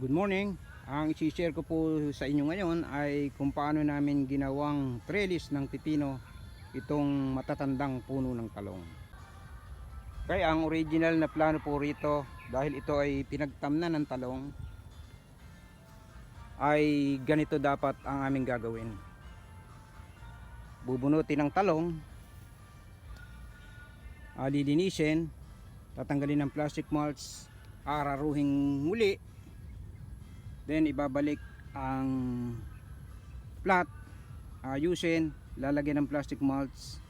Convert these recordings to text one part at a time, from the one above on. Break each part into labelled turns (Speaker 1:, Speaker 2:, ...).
Speaker 1: Good morning. Ang isi-share ko po sa inyo ngayon ay kung paano namin ginawang trellis ng pipino itong matatandang puno ng talong. Kaya ang original na plano po rito dahil ito ay pinagtamnan ng talong ay ganito dapat ang aming gagawin. Bubunutin ng talong, lilinisin, tatanggalin ng plastic mulch, araruhing muli, then ibabalik ang plat, ayusin, lalagyan ng plastic mulch,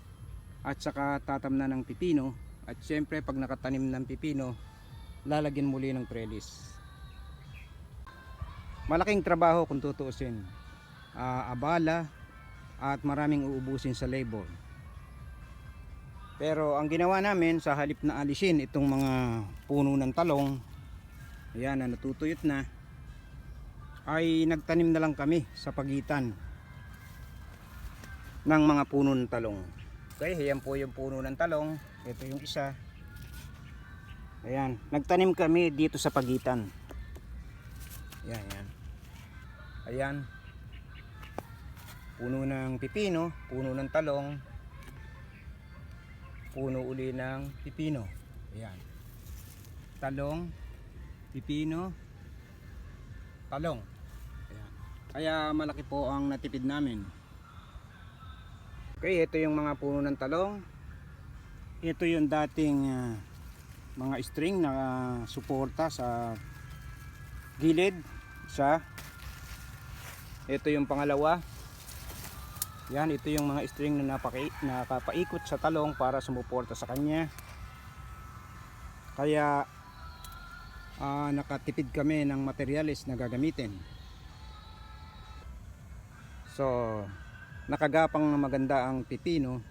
Speaker 1: at saka tatamnan ng pipino, at syempre pag nakatanim ng pipino, lalagyan muli ng trellis. Malaking trabaho kung tutuusin. Ah, abala at maraming uubusin sa labor. Pero ang ginawa namin sa halip na alisin itong mga puno ng talong, ayan na natutuyot na, ay nagtanim na lang kami sa pagitan ng mga puno ng talong. Okay, ayan po yung puno ng talong. Ito yung isa. Ayan, nagtanim kami dito sa pagitan. Ayan, ayan. Ayan. Puno ng pipino, puno ng talong, puno uli ng pipino. Ayan. Talong, pipino, talong. Kaya malaki po ang natipid namin. Okay, ito yung mga puno ng talong. Ito yung dating ah, mga string na ah, suporta sa gilid. Isa. Ito yung pangalawa. Yan, ito yung mga string na napaki, nakapaikot sa talong para sumuporta sa kanya. Kaya ah, nakatipid kami ng materyales na gagamitin. So, nakagapang na maganda ang pipino,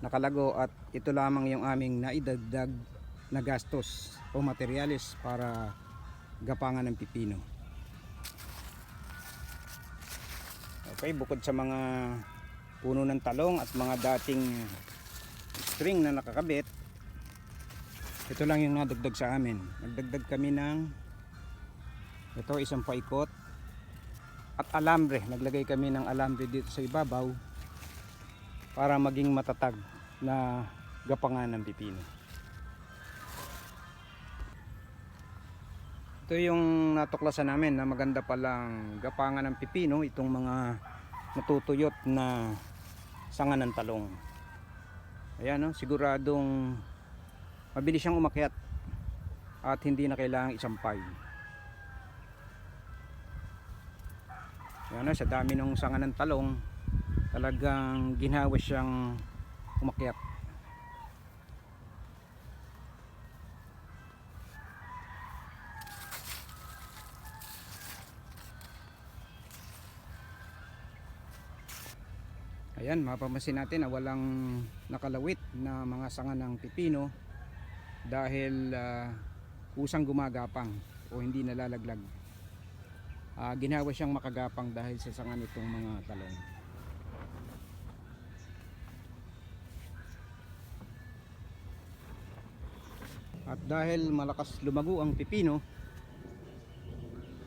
Speaker 1: nakalago at ito lamang yung aming naidagdag na gastos o materyales para gapangan ng pipino. Okay, bukod sa mga puno ng talong at mga dating string na nakakabit, ito lang yung nadagdag sa amin. Nagdagdag kami ng ito isang paikot at alambre. Naglagay kami ng alambre dito sa ibabaw para maging matatag na gapangan ng pipino. Ito yung natuklasan namin na maganda palang gapangan ng pipino itong mga natutuyot na sanga ng talong. Ayan no, siguradong mabilis siyang umakyat at hindi na kailangang isampay. Ayan no, sa dami ng sanga ng talong talagang ginhawa siyang umakyat. Ayan, mapapansin natin na walang nakalawit na mga sanga ng pipino dahil ah, kusang gumagapang o hindi nalalaglag. Ah, ginawa siyang makagapang dahil sa sanga nitong mga talong. At dahil malakas lumago ang pipino,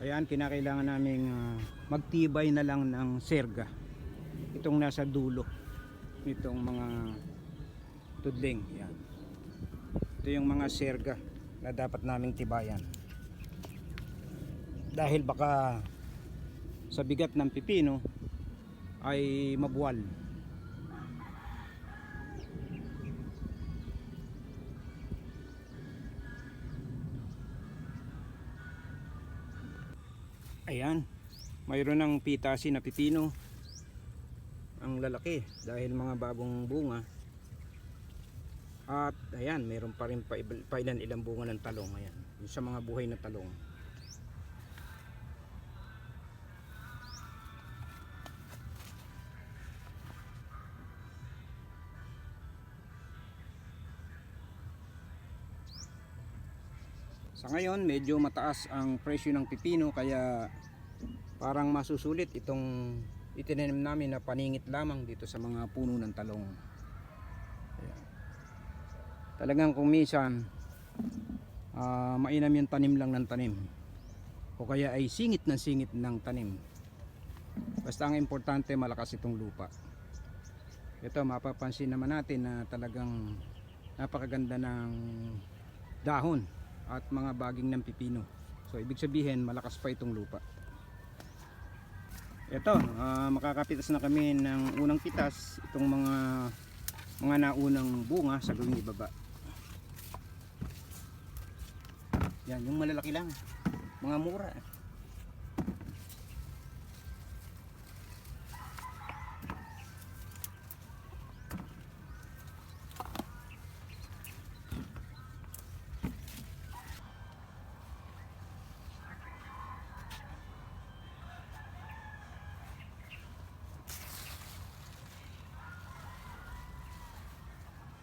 Speaker 1: ayan kinakailangan naming ah, magtibay na lang ng serga. Itong nasa dulo nitong mga tudling yan ito yung mga serga na dapat naming tibayan dahil baka sa bigat ng pipino ay mabuwal. Ayan mayroon ng pitasi na pipino. Ang lalaki dahil mga bagong bunga. At ayan meron pa rin pa, ilan ilang bunga ng talong ayan. Sa mga buhay na talong sa ngayon medyo mataas ang presyo ng pipino kaya parang masusulit itong itinanim namin na paningit lamang dito sa mga puno ng talong. Ayan. Talagang kung minsan ah, mainam yung tanim lang ng tanim. o kaya ay singit ng singit ng tanim. Basta ang importante malakas itong lupa. Ito mapapansin naman natin na talagang napakaganda ng dahon at mga baging ng pipino. So ibig sabihin malakas pa itong lupa. Ito, ah, makakapitas na kami ng unang pitas itong mga mga naunang bunga sa gawing ibaba. Yan, yung malalaki lang. Mga mura.